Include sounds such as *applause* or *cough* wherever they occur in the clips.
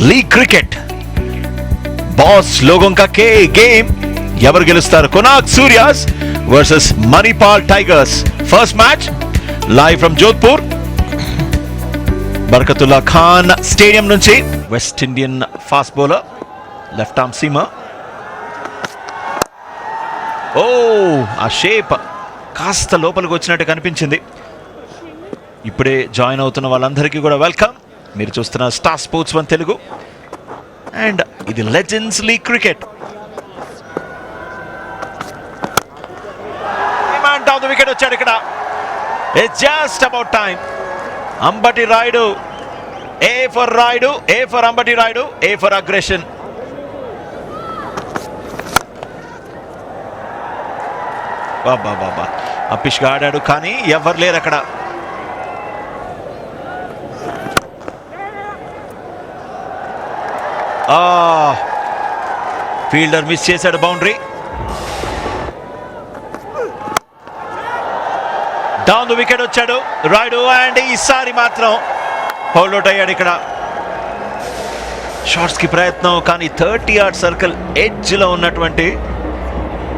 League cricket boss లోగం కా కే game ఎవరు గెలుస్తారు? Konark Suryas versus Manipal tigers first match live from Jodhpur Barkatullah Khan stadium నుంచి West Indian fast bowler left arm seamer ఓ ఆ shape కాస్త లోపలికి వచ్చినట్టు కనిపించింది. ఇప్పుడే జాయిన్ అవుతున్న వాళ్ళందరికీ కూడా వెల్కమ్ మీరు చూస్తున్న Star Sports one Telugu. And ఇది legends league cricket the wicket వచ్చాడు ఇక్కడ. It's just about time Ambati Rayudu A for Rayudu A for Ambati Rayudu A for aggression బాబా బాబా. అప్పిష్గా ఆడాడు కానీ ఎవరు లేరు అక్కడ. ఫీల్డర్ మిస్ చేశాడు బౌండరీ. డౌన్ ద వికెట్ వచ్చాడు. రాయుడు అండ్ ఈసారి మాత్రం హోల్డ్ అవుట్ అయ్యాడు ఇక్కడ. షార్ట్స్కి ప్రయత్నం కానీ థర్టీ యార్డ్ సర్కిల్ ఎడ్జ్లో ఉన్నటువంటి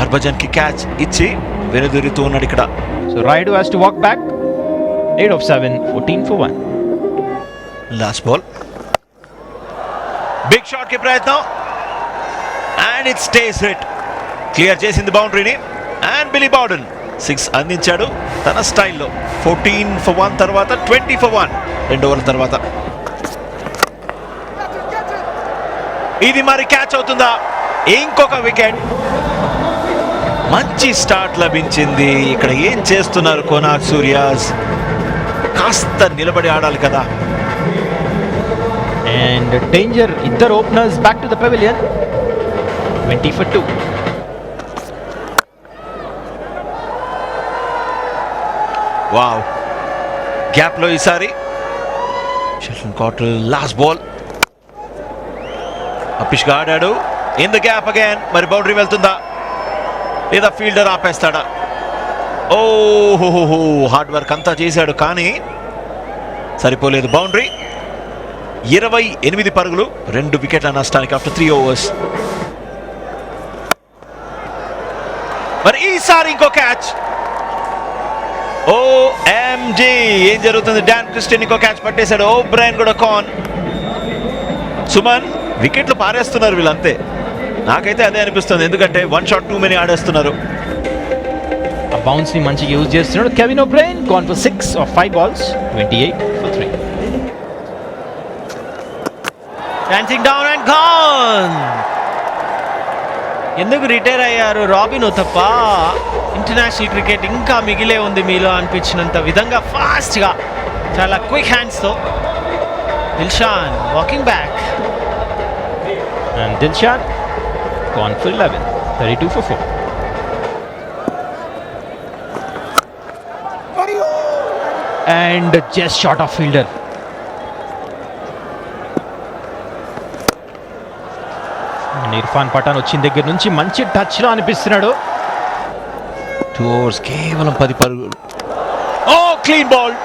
హర్భజన్కి క్యాచ్ ఇచ్చి వెనుదిరుగుతూ ఉన్నాడు ఇక్కడ. So Raidu has to walk back. 8 of 7, 14 for 1. Last ball big షాట్కి ప్రయత్నం. And it stays hit clear చేసింది బౌండరీని అండ్ బిలీ బౌడన్ సిక్స్ అందించాడు తన స్టైల్లో. ఫోర్టీన్ ఫర్ వన్ తర్వాత ట్వంటీ ఫర్ వన్ రెండు ఓవర్ల తర్వాత. ఇది మరి క్యాచ్ అవుతుందా? ఇంకొక వికెట్ మంచి స్టార్ట్ లభించింది. ఇక్కడ ఏం చేస్తున్నారు కోనాక్ సూర్యాస్? కాస్త నిలబడి ఆడాలి కదా. అండ్ డేంజర్ ఇద్దరు openers back to the pavilion twenty for two wow గ్యాప్లో ఈసారి. షెల్టన్ కాటల్ లాస్ట్ బాల్ అప్పిష్గా ఆడాడు. ఇన్ ద గ్యాప్ అగైన్ మరి బౌండరీ వెళ్తుందా? లేదా ఫీల్డర్ ఆపేస్తాడా? ఓహోహో హార్డ్ వర్క్ అంతా చేశాడు కానీ సరిపోలేదు బౌండరీ ఇరవై ఎనిమిది పరుగులు రెండు వికెట్ల నష్టానికి ఆఫ్టర్ త్రీ ఓవర్స్ మరి ఈసారి ఇంకో క్యాచ్ ఓ ఎంజీ ఏం జరుగుతుంది? డాన్ క్రిస్టియన్ ఇంకో క్యాచ్ పట్టేశాడు. ఓ బ్రైన్ కూడా కాన్ సుమన్ వికెట్లు పారేస్తున్నారు వీళ్ళంతే. నాకైతే అదే అనిపిస్తుంది. ఎందుకంటే వన్ షాట్ టూ మెనీ ఆడేస్తున్నారు. బౌన్స్ని మంచిగా యూజ్ చేస్తున్నాడు. Kevin oh gone for 6 of 5 balls 28 for 3 dancing down and gone ఎందుకు రిటైర్ అయ్యారు రాబిన్ తప్ప ఇంటర్నేషనల్ క్రికెట్ ఇంకా మిగిలే ఉంది మీలో అనిపించినంత విధంగా ఫాస్ట్గా. చాలా quick హ్యాండ్స్తో Dilshan walking back and Dilshad gone for 11 32 for 4 and just short of fielder. And Irfan Pathan వచ్చిన దగ్గర నుంచి మంచి టచ్లో అనిపిస్తున్నాడు. టూ ఓవర్స్ కేవలం పది పరుగులు ఓ clean ball.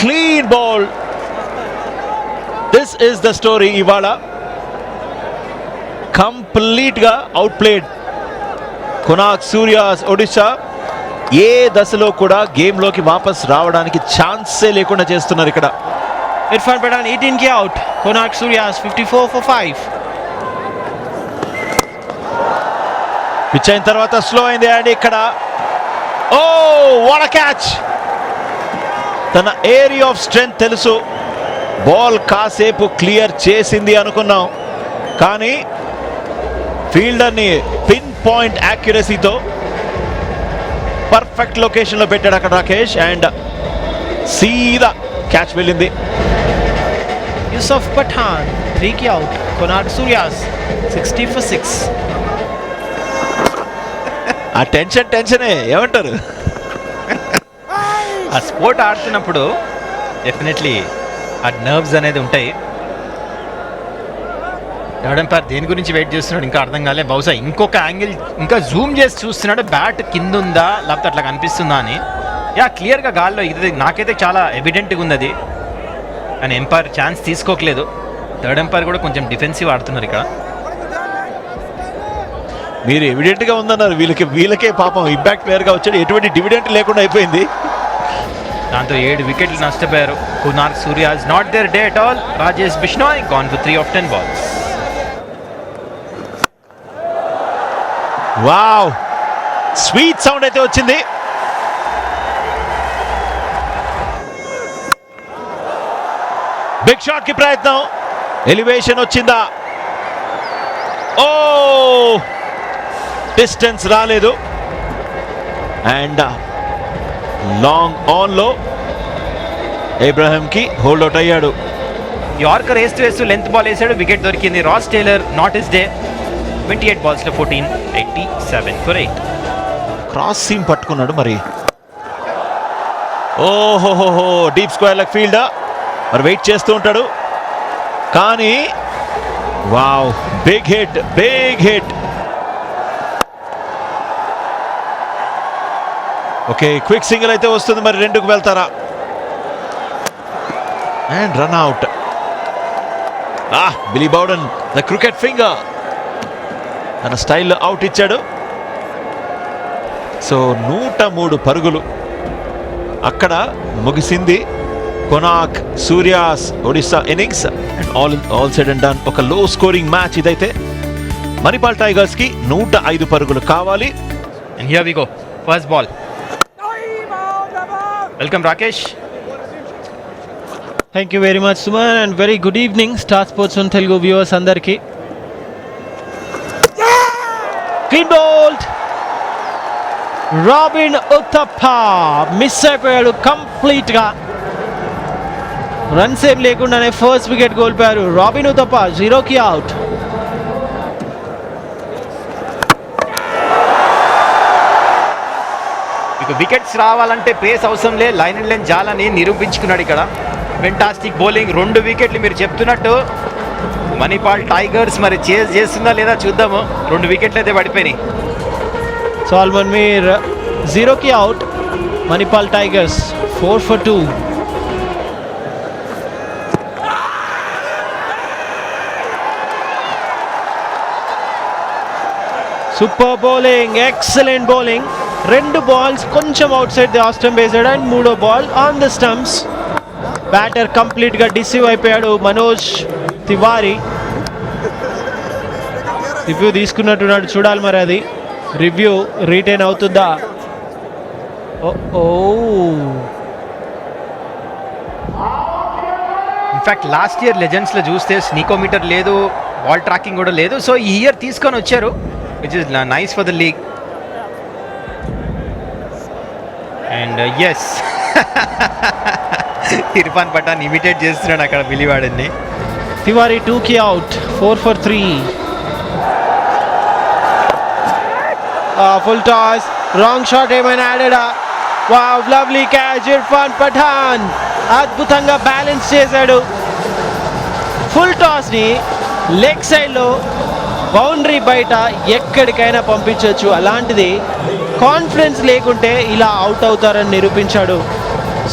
Clean ball. This is the story ఇవాళ. కంప్లీట్గా అవుట్ ప్లేడ్ కొనాక్ సూర్యాస్ ఒడిశా ఏ దశలో కూడా గేమ్లోకి వాపస్ రావడానికి ఛాన్సే లేకుండా చేస్తున్నారు ఇక్కడ. Irfan Pathan ఎయిటీన్కి out Konark Suryas fifty four for five pitch అయిన తర్వాత స్లో అయింది అండ్ ఇక్కడ. ఓ వాట్ క్యాచ్ తన ఏరియా ఆఫ్ స్ట్రెంగ్త్ తెలుసు. బాల్ కాసేపు క్లియర్ చేసింది అనుకున్నాం. కానీ ఫీల్డర్ని పిన్ పాయింట్ యాక్యురసీతో పర్ఫెక్ట్ లొకేషన్లో పెట్టాడు అక్కడ రాకేష్ అండ్ సీదా క్యాచ్ వెళ్ళింది. యూసఫ్ పఠాన్ త్రీకి out. Konark Suryas sixty for six ఆ టెన్షన్ టెన్షనే ఏమంటారు? ఆ స్పోర్ట్ ఆడుతున్నప్పుడు డెఫినెట్లీ ఆ నర్వ్స్ అనేది ఉంటాయి. థర్డ్ ఎంపైర్ దేని గురించి వెయిట్ చేస్తున్నాడు ఇంకా అర్థం కాలే. బహుశా ఇంకొక యాంగిల్ ఇంకా జూమ్ చేసి చూస్తున్నాడు బ్యాట్ కింద ఉందా లేకపోతే అట్లా కనిపిస్తుందా అని. యా క్లియర్గా గాల్లో ఇది నాకైతే చాలా ఎవిడెంట్గా ఉంది అది అండ్ ఎంపైర్ ఛాన్స్ తీసుకోకలేదు. థర్డ్ ఎంపైర్ కూడా కొంచెం డిఫెన్సివ్ ఆడుతున్నారు ఇక్కడ మీరు ఎవిడెంట్గా ఉందన్నారు. వీళ్ళకి వీళ్ళకే పాపం ఇంపాక్ట్ ప్లేయర్గా వచ్చాడు. ఎటువంటి డివిడెంట్ లేకుండా అయిపోయింది. దాంతో ఏడు వికెట్లు నష్టపోయారు. Konark Surya is not their day at all Rajesh Bishnoi gone for three off ten balls wow sweet sound అయితే వచ్చింది. బిగ్ షాట్కి ప్రయత్నం. ఎలివేషన్ వచ్చిందా? ఓ డిస్టెన్స్ రాలేదు. అండ్ లాంగ్ ఆన్లో ఇబ్రాహిం కి హోల్డ్ అవుట్ అయ్యాడు. యార్కర్ వేస్తూ వేస్తూ లెంత్ బాల్ వేసాడు. వికెట్ దొరికింది. Ross Taylor not is the twenty eight బాల్స్లో fourteen eighty seven for eight cross seam పట్టుకున్నాడు మరి. ఓహోహోహో డీప్ స్క్వేర్ లెగ్ ఫీల్డ్ మరి వెయిట్ చేస్తూ ఉంటాడు. కానీ wow big hit big hit okay quick single అయితే వస్తుంది మరి రెండుకు వెళ్తారా? And run out ah Billy Bowden the cricket finger తన స్టైల్ అవుట్ ఇచ్చాడు. సో నూట మూడు పరుగులు. అక్కడ ముగిసింది Konark Suryas Odisha innings and all all said and done ఒక లో స్కోరింగ్ మ్యాచ్ ఇదైతే. మణిపాల్ టైగర్స్కి నూట ఐదు పరుగులు కావాలి. We go first ball welcome Rakesh thank you very much Suman and very good evening Star Sports one Telugu viewers అందరికీ. Clean bowled Robin Uthappa miss అయిపోయాడు కంప్లీట్గా runs ఏం లేకుండానే ఫస్ట్ వికెట్ కోల్పోయారు. రాబిన్ ఉత్తప్ప జీరోకి అవుట్ వికెట్స్ రావాలంటే పేస్ అవసరం లే. లైన్ అండ్ లైన్ జాలని నిరూపించుకున్నాడు ఇక్కడ. ఫెంటాస్టిక్ బౌలింగ్ రెండు వికెట్లు మీరు చెప్తున్నట్టు. మణిపాల్ టైగర్స్ మరి చేజ్ చేస్తుందా లేదా చూద్దాము. రెండు వికెట్లు అయితే పడిపోయినాయి. సాల్మన్ మీర్ జీరోకి out Manipal Tigers four for two super bowling excellent bowling రెండు బాల్స్ కొంచెం outside the off stump based and మూడో ball on the stumps batter కంప్లీట్గా డిసీవ్ అయిపోయాడు మనోజ్ తివారీ. రివ్యూ తీసుకున్నట్టున్నాడు చూడాలి మరి అది. రివ్యూ రీటైన్ అవుతుందా? Oh oh in fact last year లెజెండ్స్లో చూస్తే స్నీకోమీటర్ లేదు బాల్ ట్రాకింగ్ కూడా లేదు. సో ఈ ఇయర్ తీసుకొని వచ్చారు which is nice for the league and yes Irfan Pathan imitate చేస్తున్నాడు అక్కడ పిలివాడని. తివారి టూ టూకి out four for three full toss wrong shot ఏమైనా ఆడాడా wow lovely catch Irfan Pathan అద్భుతంగా బ్యాలెన్స్ చేశాడు. ఫుల్ టాస్ని లెగ్ సైడ్లో బౌండరీ బయట ఎక్కడికైనా పంపించవచ్చు. అలాంటిది కాన్ఫిడెన్స్ లేకుంటే ఇలా అవుట్ అవుతారని నిరూపించాడు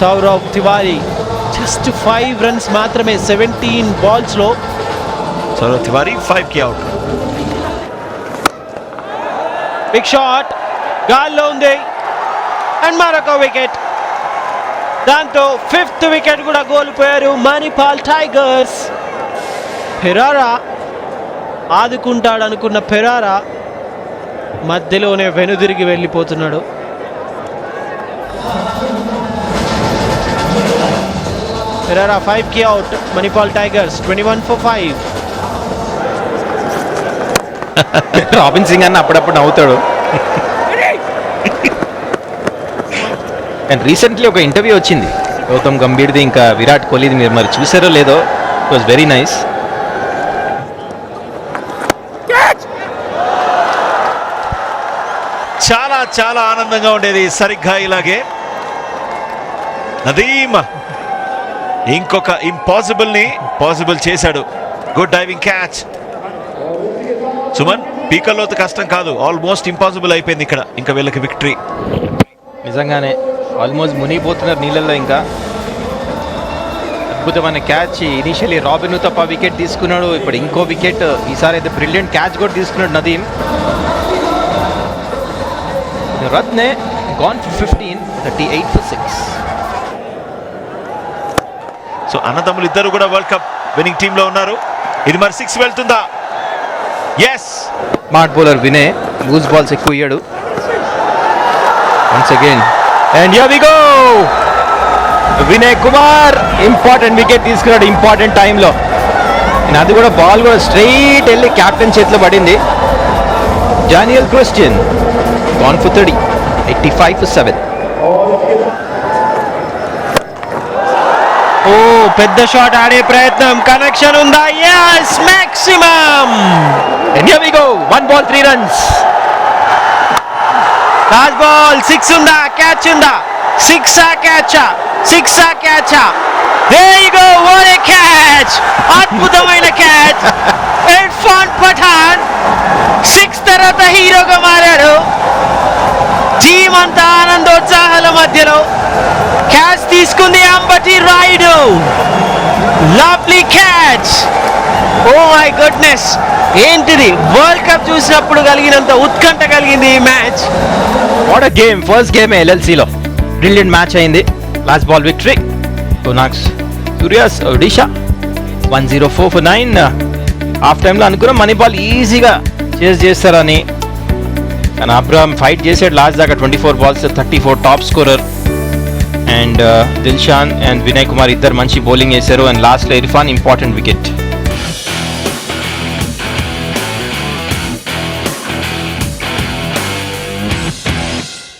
Sourav Tiwary. Just five runs మాత్రమే సెవెంటీన్ బాల్స్లో సౌరవ్ తివారీ ఫైవ్కి అవుట్ బిగ్ షాట్ గాల్లో ఉంది. అండ్ మరొక వికెట్ దాంతో ఫిఫ్త్ వికెట్ కూడా కోల్పోయారు మణిపాల్ టైగర్స్ ఫెరారా ఆదుకుంటాడు అనుకున్న ఫెరారా మధ్యలోనే వెనుదిరిగి వెళ్ళిపోతున్నాడు. ఫెరారా ఫైవ్కి out Manipal Tigers twenty one four five Robin Singh అన్న అప్పుడప్పుడు నవ్వుతాడు. అండ్ రీసెంట్లీ ఒక ఇంటర్వ్యూ వచ్చింది. గౌతమ్ గంభీర్ది ఇంకా విరాట్ కోహ్లీది మీరు మరి చూసారో లేదో? ఇట్ వాస్ వెరీ నైస్ చాలా ఆనందంగా ఉండేది సరిగ్గా ఇలాగే. నదీమ్. ఇంకొక ఇంపాసిబుల్ని పాసిబుల్ చేశాడు. గుడ్ డైవింగ్ క్యాచ్ సుమన్ పీకల్లో కష్టం కాదు. ఆల్మోస్ట్ ఇంపాసిబుల్ అయిపోయింది ఇక్కడ. ఇంకా వీళ్ళకి విక్టరీ నిజంగానే ఆల్మోస్ట్ మునిగిపోతున్నారు నీళ్ళల్లో ఇంకా. అద్భుతమైన క్యాచ్ ఇనిషియలీ రాబిన్ తప్ప వికెట్ తీసుకున్నాడు. ఇప్పుడు ఇంకో వికెట్. ఈసారి అయితే బ్రిలియంట్ క్యాచ్ కూడా తీసుకున్నాడు Nadeem. Ratne gone for fifteen thirty eight for six so అన్నదమ్ములు ఇద్దరు కూడా వరల్డ్ కప్ విన్నింగ్ టీమ్లో ఉన్నారు. ఇది మరి సిక్స్ వెళ్తుందా? Yes smart bowler Vinay loose balls ఎక్కువ ఇయ్యాడు. Once again and yeah we go Vinay Kumar important wicket తీసుకున్నాడు ఇంపార్టెంట్ టైంలో అది కూడా బాల్ కూడా స్ట్రైట్ వెళ్ళి క్యాప్టెన్ చేతిలో పడింది. Daniel Christian for thirty eighty five for seven ఓ పెద్ద షాట్ ఆడే ప్రయత్నం. కనెక్షన్ ఉందా? Yes maximum and yeah we go one ball three runs last ball six ఉందా? క్యాచ్ ఉందా? సిక్స్ ఆ క్యాచ్ సిక్స్ ఆ catch there you go what a catch అద్భుతమైన catch *laughs* Irfan Pathan? Six తర్వాత హీరోగా మారాడు. టీమ్ అంతా ఆనందోత్సాహాల మధ్యలో క్యాచ్ తీసుకుంది Ambati Rayudu. Lovely catch oh my goodness ఏంటిది? వరల్డ్ కప్ చూసినప్పుడు కలిగినంత ఉత్కంఠ కలిగింది ఈ match. What a game first game ఎల్ఎల్సిలో. Brilliant match అయింది. Last ball victory నాక్స్ Suryas Odisha one zero four four nine half టైంలో అనుకున్నాం మనీ బాల్ ఈజీగా చేస్ చేస్తారని. కానీ అబ్రహం ఫైట్ చేసాడు లాస్ట్ దాకా twenty four balls thirty four top scorer and Dilshan and Vinay Kumar ఇద్దరు మంచి బౌలింగ్ వేశారు. అండ్ లాస్ట్లో ఇర్ఫాన్ ఇంపార్టెంట్ వికెట్